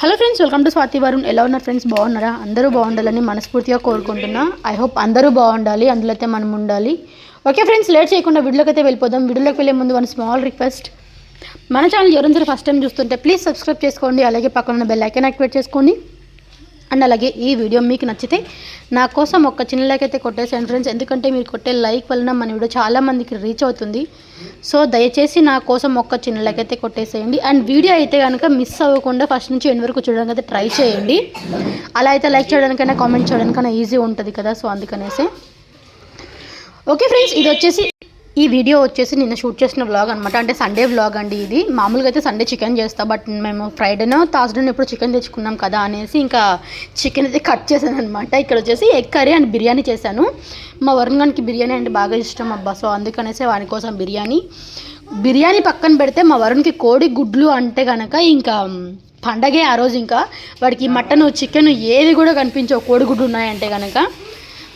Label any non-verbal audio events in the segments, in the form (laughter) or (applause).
Hello friends welcome to Swathi Varun ఎలా ఉన్నారు friends బాగున్నారా? అందరూ బాగుండాలని మనస్ఫూర్తిగా కోరుకుంటున్నా. ఐ హోప్ అందరూ బాగుండాలి అందులో అయితే మనం ఉండాలి. ఓకే ఫ్రెండ్స్ లేట్ చేయకుండా వీడియోకి అయితే వెళ్ళిపోదాం. వీడియోలోకి వెళ్ళే ముందు వన్ స్మాల్ రిక్వెస్ట్ మన ఛానల్ ఎవరైనా ఫస్ట్ టైం చూస్తుంటే ప్లీజ్ సబ్స్క్రైబ్ చేసుకోండి. అలాగే పక్కన ఉన్న బెల్ ఐకాన్ యాక్టివేట్ చేసుకోండి. అండ్ అలాగే ఈ వీడియో మీకు నచ్చితే నా కోసం ఒక చిన్న లైక్ అయితే కొట్టేసాను ఫ్రెండ్స్. ఎందుకంటే మీరు కొట్టే లైక్ వలన మన వీడియో చాలామందికి రీచ్ అవుతుంది. సో దయచేసి నా కోసం ఒక చిన్న లైక్ అయితే కొట్టేసేయండి. అండ్ వీడియో అయితే కనుక మిస్ అవ్వకుండా ఫస్ట్ నుంచి ఎండ్ వరకు చూడడానికి అయితే ట్రై చేయండి. అలా అయితే లైక్ చేయడానికైనా కామెంట్ చేయడానికైనా ఈజీ ఉంటుంది కదా. సో అందుకనేసి. ఓకే ఫ్రెండ్స్ ఇది వచ్చేసి ఈ వీడియో వచ్చేసి నిన్న షూట్ చేసిన వ్లాగ్ అనమాట అంటే సండే వ్లాగ్ అండి ఇది. మామూలుగా అయితే సండే చికెన్ చేస్తా బట్ మేము ఫ్రైడేనో థర్స్డేనో ఎప్పుడు చికెన్ తెచ్చుకున్నాం కదా అనేసి ఇంకా చికెన్ అయితే కట్ చేశాను అనమాట ఇక్కడ వచ్చేసి ఎగ్ కర్రీ అండ్ బిర్యానీ చేశాను. మా వరుణ్గానికి బిర్యానీ అంటే బాగా ఇష్టం అబ్బా. సో అందుకనేసి వాని కోసం బిర్యానీ. బిర్యానీ పక్కన పెడితే మా వరుణ్కి కోడి గుడ్లు అంటే కనుక ఇంకా పండగే ఆ రోజు ఇంకా. వాడికి మటన్ చికెన్ ఏది కూడా కనిపించవు కోడిగుడ్లు ఉన్నాయంటే కనుక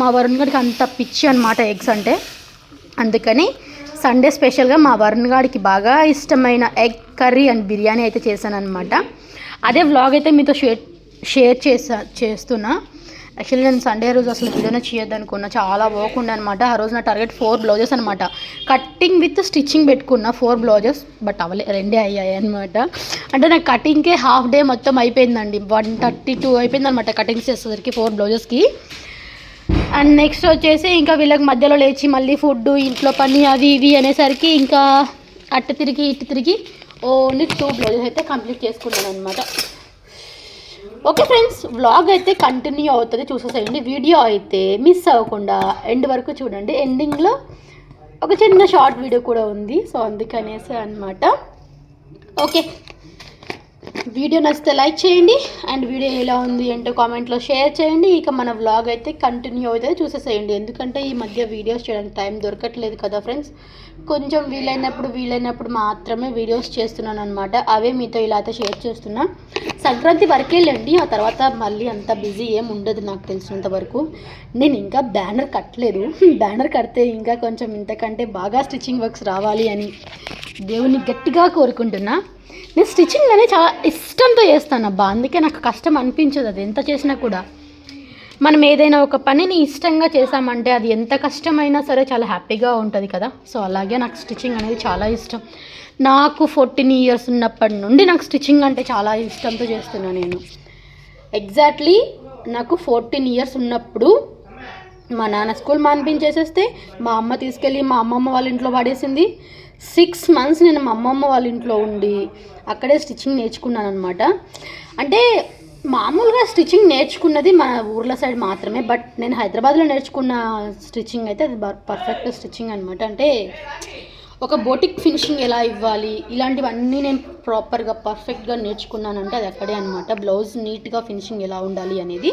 మా వరుణ్ గారికి అంత పిచ్చి అనమాట ఎగ్స్ అంటే. అందుకని సండే స్పెషల్గా మా వరుణ్ గారికి బాగా ఇష్టమైన ఎగ్ కర్రీ అండ్ బిర్యానీ అయితే చేశాను అనమాట అదే వ్లాగ్ అయితే మీతో షేర్ షేర్ చేసా చేస్తున్నా. యాక్చువల్లీ నేను సండే రోజు అసలు వీడియోనే చేయొద్దు అనుకున్నా చాలా వర్క్ ఉండే అనమాట ఆ రోజు నా టార్గెట్ ఫోర్ బ్లౌజెస్ అనమాట కట్టింగ్ విత్ స్టిచ్చింగ్ పెట్టుకున్న ఫోర్ బ్లౌజెస్ బట్ అవలే రెండే అయ్యాయి అనమాట అంటే నాకు కటింగ్కే హాఫ్ డే మొత్తం అయిపోయిందండి. వన్ థర్టీ టూ అయిపోయింది అనమాట కటింగ్స్ చేసేసరికి ఫోర్ బ్లౌజెస్కి. అండ్ నెక్స్ట్ వచ్చేసి ఇంకా వీళ్ళకి మధ్యలో లేచి మళ్ళీ ఫుడ్ ఇంట్లో పని అవి ఇవి అనేసరికి ఇంకా అట్టు తిరిగి ఇటు తిరిగి ఓన్లీ టూ బ్లౌజెస్ అయితే కంప్లీట్ చేసుకున్నాను అనమాట ఓకే ఫ్రెండ్స్ వ్లాగ్ అయితే కంటిన్యూ అవుతుంది చూసేసేయండి. వీడియో అయితే మిస్ అవ్వకుండా ఎండ్ వరకు చూడండి. ఎండింగ్లో ఒక చిన్న షార్ట్ వీడియో కూడా ఉంది. సో అందుకనేసి అనమాట ఓకే వీడియో నచ్చితే లైక్ చేయండి అండ్ వీడియో ఎలా ఉంది అంటే కామెంట్లో షేర్ చేయండి. ఇక మన వ్లాగ్ అయితే కంటిన్యూ అవుతుంది. చూసేసేయండి. ఎందుకంటే ఈ మధ్య వీడియోస్ చేయడానికి టైం దొరకట్లేదు కదా ఫ్రెండ్స్ కొంచెం వీలైనప్పుడు వీలైనప్పుడు మాత్రమే వీడియోస్ చేస్తున్నాను అనమాట అవే మీతో ఇలా అయితే షేర్ చేస్తున్నా. సంక్రాంతి వరకే లేండి. ఆ తర్వాత మళ్ళీ అంత బిజీ ఏం ఉండదు నాకు తెలిసినంత వరకు. నేను ఇంకా బ్యానర్ కట్టలేదు. (laughs) బ్యానర్ కడితే ఇంకా కొంచెం ఇంతకంటే బాగా స్టిచ్చింగ్ వర్క్స్ రావాలి అని దేవుని గట్టిగా కోరుకుంటున్నా. నేను స్టిచ్చింగ్ అనేది చాలా ఇష్టంతో చేస్తాను అబ్బా. అందుకే నాకు కష్టం అనిపించదు అది. ఎంత చేసినా కూడా. మనం ఏదైనా ఒక పనిని ఇష్టంగా చేసామంటే అది ఎంత కష్టమైనా సరే చాలా హ్యాపీగా ఉంటుంది కదా. సో అలాగే నాకు స్టిచ్చింగ్ అనేది చాలా ఇష్టం. నాకు ఫోర్టీన్ ఇయర్స్ ఉన్నప్పటి నుండి నాకు స్టిచ్చింగ్ అంటే చాలా ఇష్టంతో చేస్తున్నాను నేను. ఎగ్జాక్ట్లీ నాకు ఫోర్టీన్ ఇయర్స్ ఉన్నప్పుడు మా నాన్న స్కూల్ మానిపించేసేస్తే మా అమ్మ తీసుకెళ్ళి మా అమ్మమ్మ వాళ్ళ ఇంట్లో పడేసింది. సిక్స్ మంత్స్ నేను మా అమ్మమ్మ వాళ్ళ ఇంట్లో ఉండి అక్కడే స్టిచ్చింగ్ నేర్చుకున్నాను అనమాట అంటే మామూలుగా స్టిచ్చింగ్ నేర్చుకున్నది మన ఊర్ల సైడ్ మాత్రమే బట్ నేను హైదరాబాద్లో నేర్చుకున్న స్టిచ్చింగ్ అయితే అది పర్ఫెక్ట్ స్టిచ్చింగ్ అనమాట అంటే ఒక బోటిక్ ఫినిషింగ్ ఎలా ఇవ్వాలి ఇలాంటివన్నీ నేను ప్రాపర్గా పర్ఫెక్ట్గా నేర్చుకున్నానంటే అది అక్కడే అనమాట బ్లౌజ్ నీట్గా ఫినిషింగ్ ఎలా ఉండాలి అనేది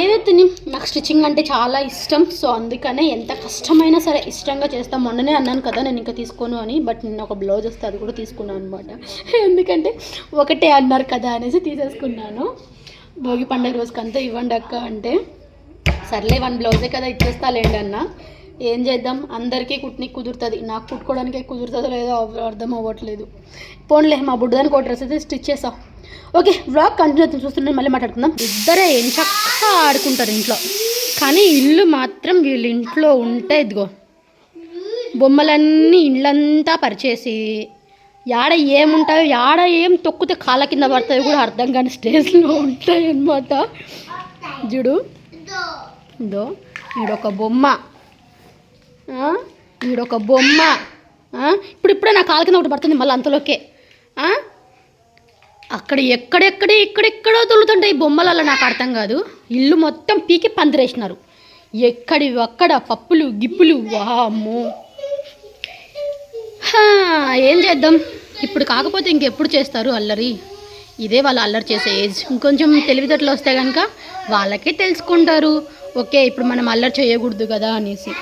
ఏదైతే నాకు స్టిచ్చింగ్ అంటే చాలా ఇష్టం. సో అందుకనే ఎంత కష్టమైనా సరే ఇష్టంగా చేస్తాం. మొన్ననే అన్నాను కదా నేను ఇంకా తీసుకోను అని. బట్ నేను ఒక బ్లౌజ్ వస్తే అది కూడా తీసుకున్నాను అనమాట (laughs) ఎందుకంటే ఒకటే అన్నారు కదా అనేసి తీసేసుకున్నాను. భోగి పండుగ రోజుకి అంతా ఇవ్వండి అక్క అంటే సర్లే వన్ బ్లౌజే కదా ఇచ్చేస్తాలేండి అన్న. ఏం చేద్దాం? అందరికీ కుట్ని కుదురుతుంది. నాకు కుట్టుకోవడానికే కుదురుతుందో లేదో అర్థం అవ్వట్లేదు. పోన్లే మా బుడ్డదానికి ఒక డ్రెస్ అయితే స్టిచ్ చేసాం ఓకే బ్లాగ్ కంటిన్యూ అవుతుంది చూస్తుంటే మళ్ళీ మాట్లాడుకుందాం. ఇద్దరే ఏం చక్కగా ఆడుకుంటారు ఇంట్లో. కానీ ఇల్లు మాత్రం వీళ్ళ ఇంట్లో ఉంటే ఇదిగో బొమ్మలన్నీ ఇళ్ళంతా పరిచేసి యాడ ఏముంటాయో యాడ ఏం తొక్కితే కాళ్ళ కింద పడతాయో కూడా అర్థం కాని స్టేజ్లో ఉంటాయి అన్నమాట చూడు. ఇదో ఈడొక బొమ్మ. ఈడొక బొమ్మ. ఇప్పుడు ఇప్పుడే నా కాళ్ళ కింద ఒకటి పడుతుంది మళ్ళీ అంతలోకే. అక్కడ ఎక్కడెక్కడే ఎక్కడెక్కడో తొలుతుంటాయి బొమ్మలలో నాకు అర్థం కాదు. ఇల్లు మొత్తం పీకి పందిరేసినారు. ఎక్కడి అక్కడ పప్పులు గిప్పులు వామ్మో. ఏం చేద్దాం? ఇప్పుడు కాకపోతే ఇంకెప్పుడు చేస్తారు అల్లరి? ఇదే వాళ్ళు అల్లరి చేసే ఏజ్. ఇంకొంచెం తెలివితేటలు వస్తే కనుక వాళ్ళకే తెలుసుకుంటారు. ఓకే ఇప్పుడు మనం అల్లరి చేయకూడదు కదా అనేసి.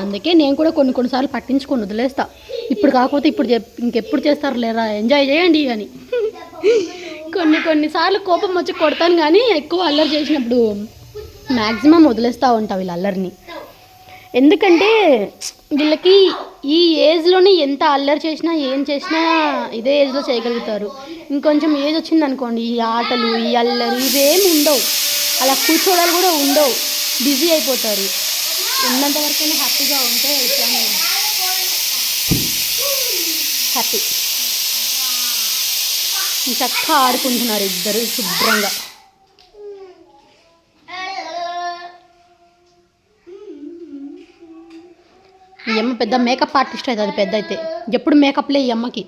అందుకే నేను కూడా కొన్ని కొన్నిసార్లు పట్టించుకొని వదిలేస్తా. ఇప్పుడు కాకపోతే ఇప్పుడు చెప్ ఇంకెప్పుడు చేస్తారు లేరా? ఎంజాయ్ చేయండి అని. కొన్ని కొన్నిసార్లు కోపం వచ్చి కొడతాను కానీ ఎక్కువ అల్లరి చేసినప్పుడు మ్యాక్సిమం వదిలేస్తూ ఉంటా వీళ్ళ అల్లరిని. ఎందుకంటే వీళ్ళకి ఈ ఏజ్లోనే ఎంత అల్లరి చేసినా ఏం చేసినా ఇదే ఏజ్లో చేయగలుగుతారు. ఇంకొంచెం ఏజ్ వచ్చింది అనుకోండి ఈ ఆటలు ఈ అల్లరి ఇవేమి ఉండవు. అలా కూర్చోవడాలు కూడా ఉండవు. బిజీ అయిపోతారు. ఉన్నంత వరకైనా హ్యాపీగా ఉంటే హ్యాపీ చక్కగా ఆడుకుంటున్నారు ఇద్దరు శుభ్రంగా. ఈ అమ్మ పెద్ద మేకప్ ఆర్టిస్ట్ అవుతుంది పెద్ద అయితే. ఎప్పుడు మేకప్లే ఈ అమ్మకి?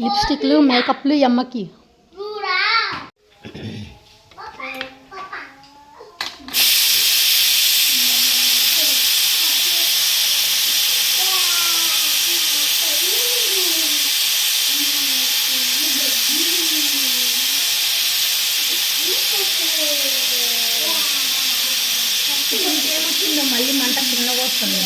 లిప్స్టిక్లు మేకప్లు ఈ అమ్మకి. మళ్ళీ మంట చిన్నగా వస్తుంది.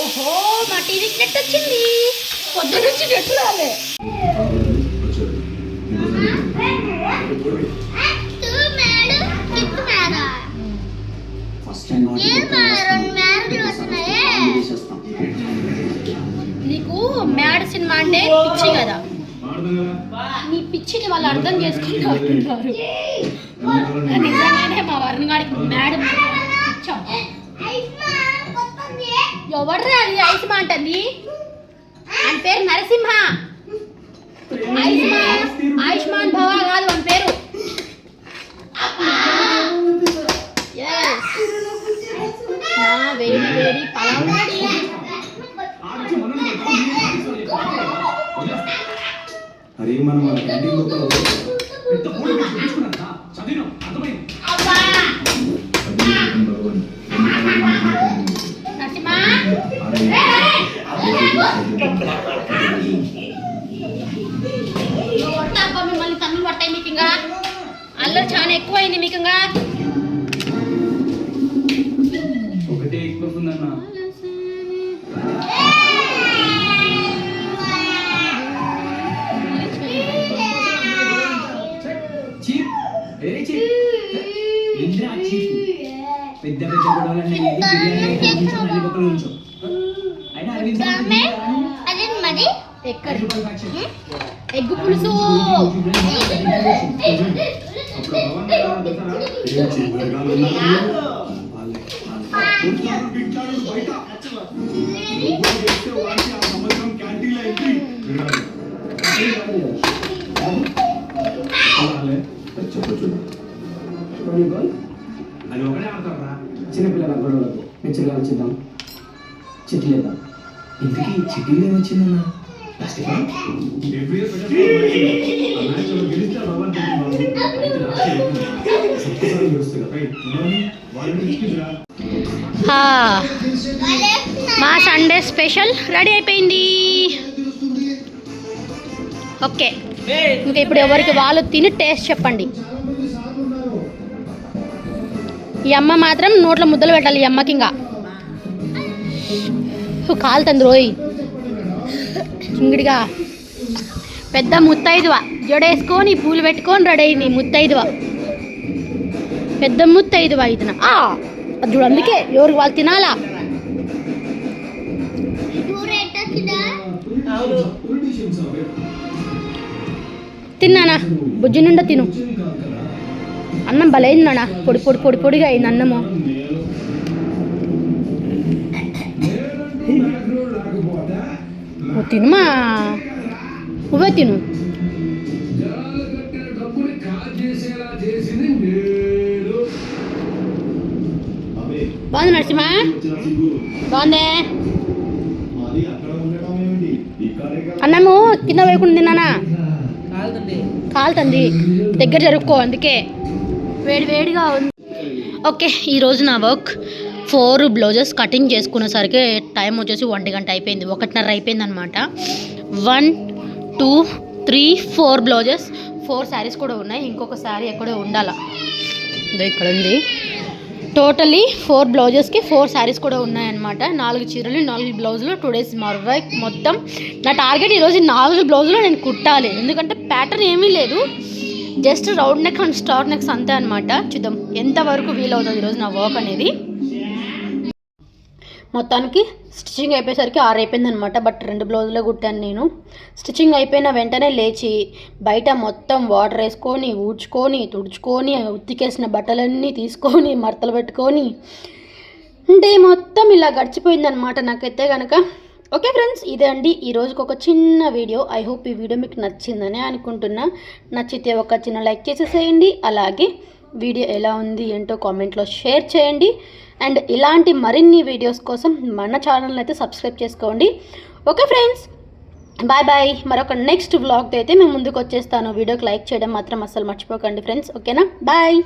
ఓహో మా టీవీకి నెట్ వచ్చింది. పొద్దున్న నుంచి నెట్ రాలే. నీకు మ్యాడ్ సినిమా అంటే పిచ్చి కదా. నీ పిచ్చిని వాళ్ళు అర్థం చేసుకుని అంటున్నారు నిజంగానే మా వరుణ్ గారికి మ్యాడ్ పిచ్చాం. ఎవడ్రా అది ఐస్మా అంటుంది? ఆయన పేరు నరసింహ. ఆయుష్మాన్ భవ కాదు అని పేరు. వేడి వేడి పలావ్. మనం మన క్యాంటీన్ లోపల మిమ్మల్ని తన్నులు పట్టాయి మీకు ఇంకా అల్లరి చాలా ఎక్కువైంది మీకు ఇంకా ఒకటే ఎక్కువ ఉందన్న పెద్ద పెద్ద గొడవలన్నీ బిర్యానీ ఉంచు అయినా అదే మరి ఎక్కడ ఎగ్గు పులుసు చిన్నపిల్లల గొడవలకు మెచ్చుగా వచ్చిద్దాం చిట్లు లేదా ఇంతకీ చిట్టీలు ఏమొచ్చిందన్న వచ్చిందన్నా? మా సండే స్పెషల్ రెడీ అయిపోయింది. ఓకే ఇంకా ఇప్పుడు ఎవరికి వాళ్ళు తిని టేస్ట్ చెప్పండి. ఈ అమ్మ మాత్రం నోట్లో ముద్దలు పెట్టాలి ఈ అమ్మకి ఇంకా. కాలుతుంది రోయ్. చింగిడిగా పెద్ద ముత్తైదువ. జడేసుకొని పూలు పెట్టుకొని రెడీ అయింది ముత్తైదువ. పెద్ద ముత్తైదువ ఇదిన ఆ, అది చూడు అందుకే ఎవరికి వాళ్ళు తినాలా? తిన్నానా? బుజ్జి నుండా తిను. అన్నం బలైంది నాన్న పొడి పొడి పొడి పొడిగా అయింది అన్నము. తినుమా? నువ్వే తిను. బాగుంది నరసింహ? బాగుందే? అన్నము కింద వేయకుండా తిన్నానా? కాలుతుంది. దగ్గర జరుపుకో అందుకే. వేడివేడిగా ఉంది. ఓకే ఈరోజు నా వర్క్. ఫోర్ బ్లౌజెస్ కటింగ్ చేసుకునేసరికి టైం వచ్చేసి ఒంటి గంట అయిపోయింది. ఒకటిన్నర అయిపోయింది అనమాట one two three four blouses. Four saris కూడా ఉన్నాయి. ఇంకొక శారీ ఎక్కడో ఉండాలా? అదే ఇక్కడ ఉంది. టోటలీ ఫోర్ బ్లౌజెస్కి ఫోర్ శారీస్ కూడా ఉన్నాయన్నమాట. నాలుగు చీరలు నాలుగు బ్లౌజులు టూ డేస్ మొత్తం. నా టార్గెట్ ఈరోజు నాలుగు బ్లౌజులు నేను కుట్టాలి. ఎందుకంటే ప్యాటర్న్ ఏమీ లేదు. Just round neck and star necks అంతే అనమాట చూద్దాం ఎంతవరకు వీలవుతుంది ఈరోజు నా వర్క్ అనేది. మొత్తానికి స్టిచ్చింగ్ అయిపోయేసరికి ఆరు అయిపోయిందనమాట బట్ రెండు బ్లౌజులే కుట్టాను నేను. స్టిచ్చింగ్ అయిపోయిన వెంటనే లేచి బయట మొత్తం వాటర్ వేసుకొని ఊడ్చుకొని తుడుచుకొని ఉత్తికేసిన బట్టలన్నీ తీసుకొని మడతలు పెట్టుకొని అంటే మొత్తం ఇలా గడిచిపోయిందనమాట నాకైతే కనుక ఓకే ఫ్రెండ్స్ ఇదే అండి ఈ ఒక చిన్న వీడియో. ఐ హోప్ ఈ వీడియో మీకు నచ్చిందని అనుకుంటున్నా. నచ్చితే ఒక చిన్న లైక్ చేసేసేయండి. అలాగే వీడియో ఎలా ఉంది ఏంటో కామెంట్లో షేర్ చేయండి. అండ్ ఇలాంటి మరిన్ని వీడియోస్ కోసం మన ఛానల్ అయితే సబ్స్క్రైబ్ చేసుకోండి. Okay friends bye bye. మరొక నెక్స్ట్ వ్లాగ్ అయితే మేము ముందుకు వచ్చేస్తాను వీడియోకి లైక్ చేయడం మాత్రం అస్సలు మర్చిపోకండి ఫ్రెండ్స్. ఓకేనా? బాయ్.